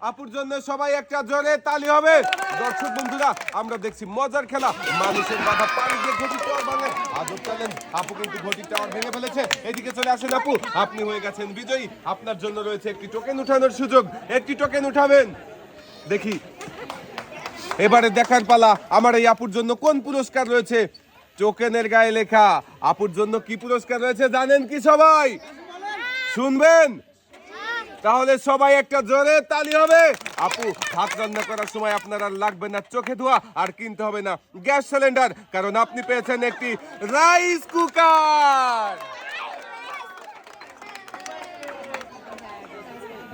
আপুর জন্য সবাই একটা জোরে তালি হবে। দর্শক বন্ধুরা, আমরা দেখছি মজার খেলা। মানুষের বাধা পানি দিয়ে ঘটি টাওয়ার ভাঙে। আদর টালেন আপু কিন্তু ঘটি টাওয়ার ভেঙে ফেলেছে। এদিকে চলে আসেন আপু। আপনি হয়ে গেছেন বিজয়ী। আপনার জন্য রয়েছে একটি টোকেন উঠানোর সুযোগ। একটি টোকেন উঠাবেন। দেখি। এবারে দেখার পালা। আমার এই আপুর জন্য কোন পুরস্কার রয়েছে? টোকেনের গায়ে লেখা। আপুর জন্য কি পুরস্কার রয়েছে জানেন কি সবাই? শুনবেন? তাহলে সবাই একটা জোরে তালি হবে। আপু, ভাত রান্না করার সময় আপনার আর লাগবে না চোখে ধোয়া, আর কিনতে হবে না গ্যাস সিলিন্ডার, কারণ আপনি পেয়েছেন একটি রাইস কুকার।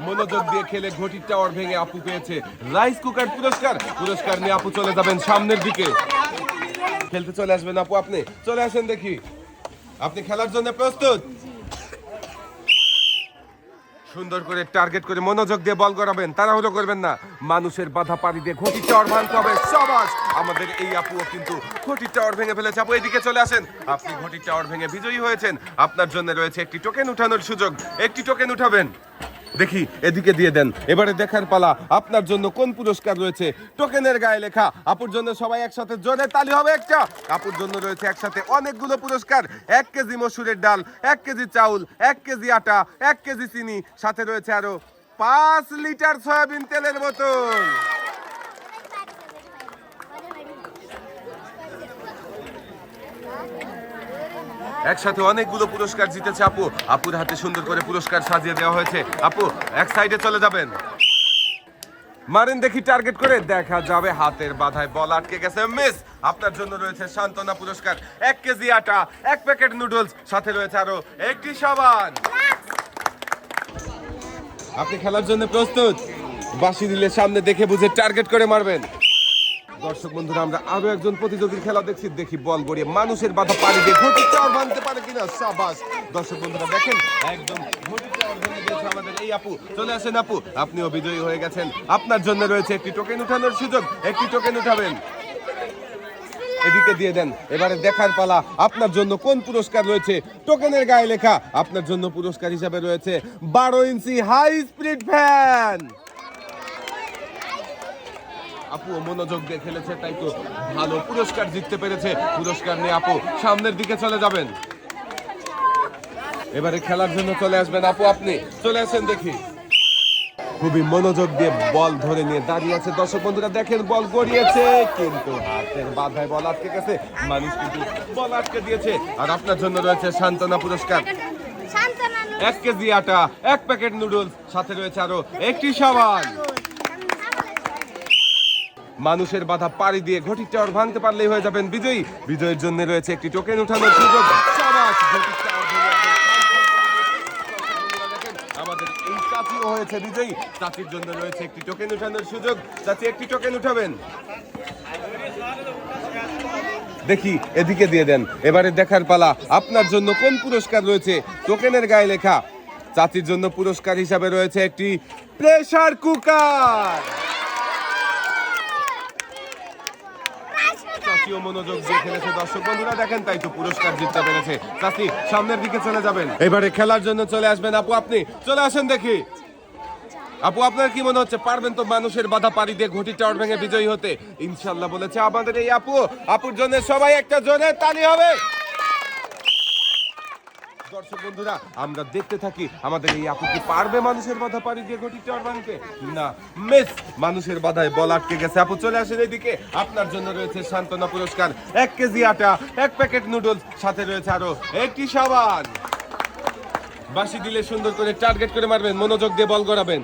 মনোযোগ দিয়ে খেলে ঘটি টাওয়ার ভেঙে আপু পেয়েছে রাইস কুকার পুরস্কার। পুরস্কার নিয়ে আপু চলে যাবেন সামনের দিকে। খেলতে চলে আসবেন আপু আপনি। চলে আসেন দেখি। আপনি খেলার জন্য প্রস্তুত? সুন্দর করে টার্গেট করে মনোযোগ দিয়ে বল করাবেন তাড়াহুড়ো করবেন না। মানুষের বাধা পাড়ি দিয়ে ঘটি টাওয়ার ভাঙতে হবে। সবাস! আমাদের এই আপুও কিন্তু ঘটি টাওয়ার ভেঙে ফেলেছে। আপু, এদিকে চলে আসেন। আপনি ঘটি টাওয়ার ভেঙে বিজয়ী হয়েছেন। আপনার জন্য রয়েছে একটি টোকেন উঠানোর সুযোগ। একটি টোকেন উঠাবেন। দেখি, এদিকে দিয়ে দেন। এবারে দেখার পালা, আপনার জন্য কোন পুরস্কার রয়েছে? টোকেনের গায়ে লেখা, আপুর জন্য সবাই একসাথে জোরে তালি হবে একটা। আপুর জন্য রয়েছে একসাথে অনেকগুলো পুরস্কার। এক কেজি মসুরের ডাল, এক কেজি চাউল, এক কেজি আটা, এক কেজি চিনি, সাথে রয়েছে আরও পাঁচ লিটার সয়াবিন তেলের বোতল। একসাথে অনেকগুলো পুরস্কার জিতেছে, আপু। আপুর হাতে সুন্দর করে পুরস্কার সাজিয়ে দেওয়া হয়েছে। আপু, এক সাইডে চলে যাবেন। মারেন, দেখি টার্গেট করে। দেখা যাবে হাতের বাধায় বল আটকে গেছে। মিস, আপনার জন্য রয়েছে সান্ত্বনা পুরস্কার। এক কেজি আটা, এক প্যাকেট নুডলস, সাথে রয়েছে আরও একটি সাবান। আপনি খেলার জন্য প্রস্তুত? বাসি দিলে সামনে দেখে বুঝে টার্গেট করে মারবেন। দর্শক বন্ধুরা, আমরা আরও একজন প্রতিযোগীর খেলা দেখছি। দেখি বল গড়িয়ে মানুষের বাধা পানি দিয়ে ঘটি চার ভাঙতে পারে কিনা সাবাস। দর্শক বন্ধুরা, দেখেন, একদম ঘটি আমাদের এই আপু। চলে আসেন আপু, আপনিও বিজয়ী হয়ে গেছেন। আপনার জন্য রয়েছে একটি টোকেন উঠানোর সুযোগ। একটি টোকেন উঠাবেন। এদিকে দিয়ে দেন। এবারে দেখার পালা। আপনার জন্য কোন পুরস্কার রয়েছে? টোকেনের গায়ে লেখা। আপনার জন্য পুরস্কার হিসাবে রয়েছে বারো ইঞ্চি হাই স্পিড ফ্যান আপু মনোযোগ দিয়ে খেলেছে তাই তো ভালো পুরস্কার জিততে পেরেছে। পুরস্কার নিয়ে আপু সামনের দিকে চলে যাবেন। এবারে খেলার জন্য চলে আসবেন আপু আপনি। চলে আসেন দেখি। খুবই মনোযোগ দিয়ে বল ধরে নিয়ে দাঁড়িয়ে আছে। দর্শক বন্ধুরা দেখেন বল গড়িয়েছে কিন্তু হাতের বাধায় বল আটকে গেছে। মানুষ কিন্তু বল আটকে দিয়েছে। আর আপনার জন্য রয়েছে সান্ত্বনা পুরস্কার। এক কেজি আটা এক প্যাকেট নুডলস সাথে রয়েছে আরও একটি সাবান। মানুষের বাধা পাড়ি দিয়ে ঘটির টাওয়ার ভাঙতে পারলেই হয়ে যাবেন বিজয়ী। বিজয়ের জন্য রয়েছে একটি টোকেন উঠানোর সুযোগ। হয়েছে বিজয়ী। চাচির জন্য রয়েছে একটি টোকেন উঠানোর সুযোগ। চাচি, একটি টোকেন উঠাবেন। দেখি, এদিকে দিয়ে দেন। এবারে দেখার পালা। আপনার জন্য কোন পুরস্কার রয়েছে? টোকেনের গায়ে লেখা। চাচির জন্য পুরস্কার হিসাবে রয়েছে একটি প্রেসার কুকার। চাচিও মনোযোগ দিয়ে খেলেছে দর্শক বন্ধুরা। দেখেন তাই তো পুরস্কার জিততে পেরেছে। চাষি সামনের দিকে চলে যাবেন। এবারে খেলার জন্য চলে আসবেন। আপু আপনি চলে আসেন দেখি। আপু আপনার কি মনে হচ্ছে? পারবেন তো মানুষের বাধা পাড়ি দিয়ে ঘটি টাওয়ার ভেঙে বিজয়ী হতে? ইনশাল্লাহ বলেছে আমাদের এই আপু। আপুর জন্য সবাই একটা জোরে তালি হবে। দর্শক বন্ধুরা, আমরা দেখতে থাকি আমাদের এই আপু পারবে মানুষের বাধা পাড়ি দিয়ে ঘটি টাওয়ার না মিস মানুষের বাধায় বল আটকে গেছে। আপু, চলে আসেন এদিকে। আপনার জন্য রয়েছে সান্ত্বনা পুরস্কার। এক কেজি আটা, এক প্যাকেট নুডলস, সাথে রয়েছে আরও একটি সাবান। বাসি দিলে সুন্দর করে টার্গেট করে মারবেন, মনোযোগ দিয়ে বল গড়াবেন।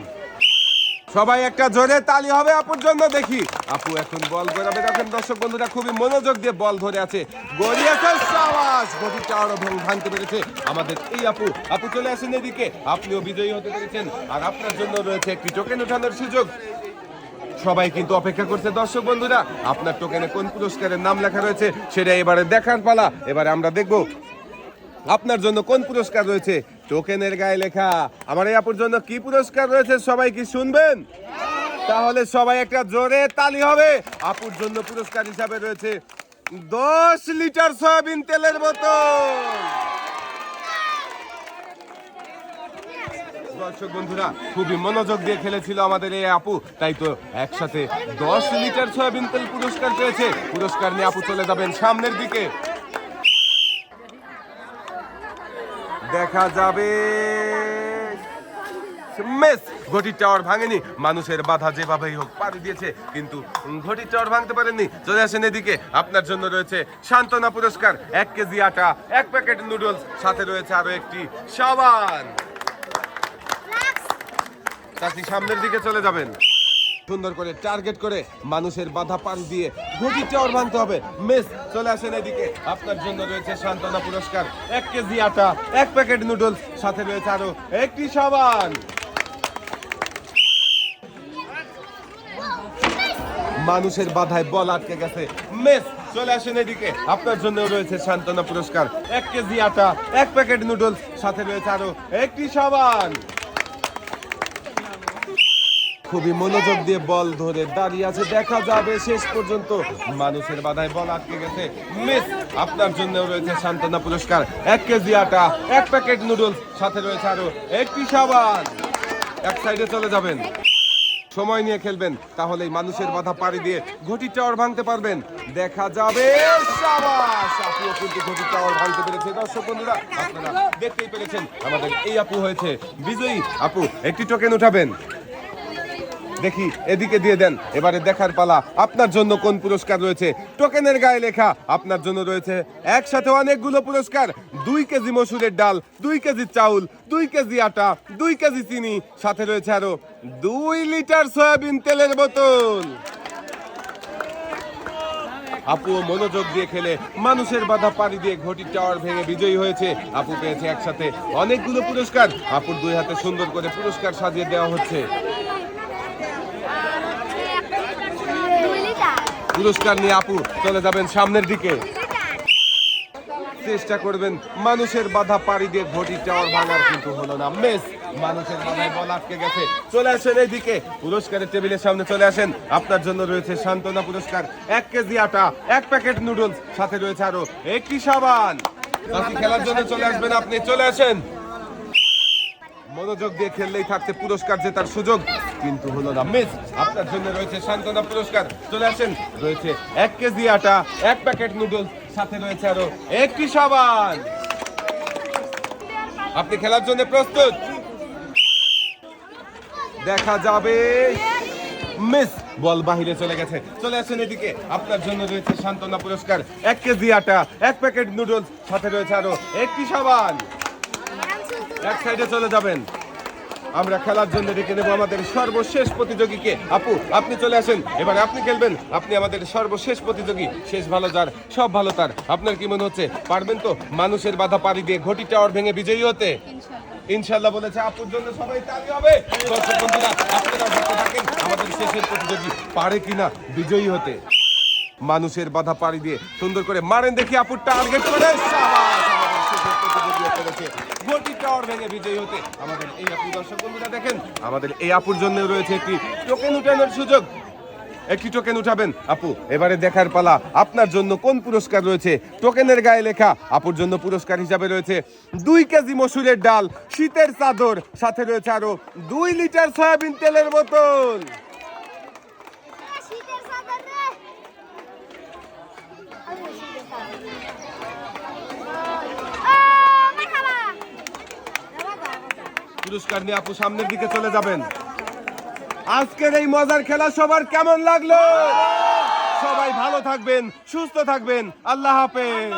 সবাই একটা জোরে তালি হবে আপুর জন্য, দেখি। আপু এখন বল গড়াবে দেখেন দর্শক বন্ধুরা, খুবই মনোযোগ দিয়ে বল ধরে আছে। গড়িয়েছে সাবাস গতিটা আরও ভাঙতে পেরেছে আমাদের এই আপু। আপু চলে আসেন এদিকে। আপনিও বিজয়ী হতে পেরেছেন। আর আপনার জন্য রয়েছে একটি টোকেন উঠানোর সুযোগ। সবাই কিন্তু অপেক্ষা করছে। দর্শক বন্ধুরা, আপনার টোকেনে কোন পুরস্কারের নাম লেখা রয়েছে, সেটা এবারে দেখার পালা। এবারে আমরা দেখব আপনার জন্য কোন পুরস্কার রয়েছে? টোকেনের গায়ে লেখা। আমার এই আপুর জন্য কি পুরস্কার রয়েছে সবাই কি শুনবেন? তাহলে সবাই একটা জোরে তালি হবে। আপুর জন্য পুরস্কার হিসাবে রয়েছে দশ লিটার সয়াবিন তেলের বোতল। দর্শক বন্ধুরা, খুবই মনোযোগ দিয়ে খেলেছিল আমাদের এই আপু, তাই তো একসাথে দশ লিটার সয়াবিন তেল পুরস্কার পেয়েছে। পুরস্কার নিয়ে আপু চলে যাবেন সামনের দিকে। দেখা যাবে। মেস ঘটির টাওয়ার ভাঙেনি। মানুষের বাধা যেভাবেই হোক পাড়ি দিয়েছে কিন্তু ঘটির টাওয়ার ভাঙতে পারেননি। চলে আসেন এদিকে। আপনার জন্য রয়েছে সান্ত্বনা পুরস্কার এক কেজি আটা এক প্যাকেট নুডলস সাথে রয়েছে আরও একটি সাবান। চাষি সামনের দিকে চলে যাবেন। সুন্দর করে টার্গেট করে মানুষের বাধা পান দিয়ে ঘটি টাওয়ার ভাঙতে হবে। মেস, চলে আসেন এদিকে। আপনার জন্য রয়েছে সান্ত্বনা পুরস্কার। এক কেজি আটা, এক প্যাকেট নুডলস সাথে রয়েছে আরও একটি সাবান। মানুষের বাধায় বল আটকে গেছে। মেস, চলে আসেন এদিকে। আপনার জন্য রয়েছে সান্ত্বনা পুরস্কার। এক কেজি আটা, এক প্যাকেট নুডলস সাথে রয়েছে আরও একটি সাবান। খুবই মনোযোগ দিয়ে বল ধরে দাঁড়িয়ে আছে। দেখা যাবে শেষ পর্যন্ত। মানুষের বাধায় বল আটকে গেছে। মিস, আপনার জন্য রয়েছে সান্ত্বনা পুরস্কার। এক কেজি আটা, এক প্যাকেট নুডলস, সাথে রয়েছে আরও একটি সাবান। এক সাইডে চলে যাবেন। সময় নিয়ে খেলবেন। তাহলেই মানুষের বাধা পাড়ি দিয়ে ঘটি টাওয়ার ভাঙতে পারবেন। দেখা যাবে ঘটি টাওয়ার ভাঙতে পেরেছে দর্শক বন্ধুরা, আপনারা দেখতেই পেরেছেন। আমাদের এই আপু হয়েছে। বিজয়ী আপু, একটি টোকেন উঠাবেন। দেখি, এদিকে দিয়ে দেন। এবারে দেখার পালা। আপনার জন্য কোন পুরস্কার রয়েছে? টোকেনের গায়ে লেখা। আপনার জন্য রয়েছে একসাথে অনেকগুলো পুরস্কার। দুই কেজি মসুরের ডাল, দুই কেজি চাউল, দুই কেজি আটা, দুই কেজি চিনি, সাথে রয়েছে আরও দুই লিটার সয়াবিন তেলের বোতল। আপু, মনোযোগ দিয়ে খেলে। মানুষের বাধা পাড়ি দিয়ে ঘটি টাওয়ার ভেঙে বিজয়ী হয়েছে। আপু পেয়েছে একসাথে অনেকগুলো পুরস্কার। আপুর দুই হাতে সুন্দর করে পুরস্কার সাজিয়ে দেওয়া হচ্ছে দুই লিটার পুরস্কার নিয়ে আপু চলে যাবেন সামনের দিকে। চেষ্টা করবেন, মানুষের বাধা পাড়ি দিয়ে ঘটি টাওয়ার ভাঙার কিন্তু হলো না। মেস, মানুষের বাধায় বল আটকে গেছে। চলে আসেন এইদিকে, পুরস্কারের টেবিলের সামনে চলে আসেন। আপনার জন্য রয়েছে সান্ত্বনা পুরস্কার, এক কেজি আটা, এক প্যাকেট নুডলস, সাথে রয়েছে আরও একটি সাবান। খেলার জন্য চলে আসবেন আপনি, চলে আসেন। মনোযোগ দিয়ে খেললেই থাকছে পুরস্কার জেতার সুযোগ। কিন্তু হলো না মিস আপনার জন্য রয়েছে সান্ত্বনা পুরস্কার। চলে আসেন, রয়েছে এক কেজি আটা, এক প্যাকেট নুডলস সাথে রয়েছে আরও একটি সাবান। আপনি খেলার জন্য প্রস্তুত? দেখা যাবে। মিস বল বাহিরে চলে গেছে। চলে আসেন এদিকে, আপনার জন্য রয়েছে সান্ত্বনা পুরস্কার। এক কেজি আটা, এক প্যাকেট নুডলস সাথে রয়েছে আরও একটি সাবান। এক সাইডে চলে যাবেন। আমরা খেলার জন্য ডেকে নেব আমাদের সর্বশেষ প্রতিযোগীকে। আপু আপনি চলে আসেন। এবার আপনি খেলবেন। আপনি আমাদের সর্বশেষ প্রতিযোগী। শেষ ভালো যার সব ভালো তার। আপনার কি মনে হচ্ছে? পারবেন তো? মানুষের বাধা পাড়ি দিয়ে ঘটি টাওয়ার ভেঙে বিজয়ী হতে? ইনশাল্লাহ। বলেছে আপুর জন্য সবাই তালি হবে। দর্শক বন্ধুরা আপনারা দেখতে থাকেন আমাদের শেষের প্রতিযোগী পারে কিনা বিজয়ী হতে। মানুষের বাধা পাড়ি দিয়ে সুন্দর করে মারেন দেখি আপুর টার্গেট করে। সাবাস! আমাদের এই আপুর জন্য রয়েছে একটি টোকেন উঠানোর সুযোগ। একটি টোকেন উঠাবেন। আপু, এবারে দেখার পালা। আপনার জন্য কোন পুরস্কার রয়েছে? টোকেনের গায়ে লেখা। আপুর জন্য পুরস্কার হিসাবে রয়েছে দুই কেজি মসুরের ডাল, শীতের চাদর, সাথে রয়েছে আরও দুই লিটার সয়াবিন তেলের বোতল। শীতের চাদর। পুরস্কার নিয়ে আপু সামনের দিকে চলে যাবেন। আজকের এই মজার খেলা সবার কেমন লাগল? সবাই ভালো থাকবেন, সুস্থ থাকবেন। আল্লাহ হাফেজ।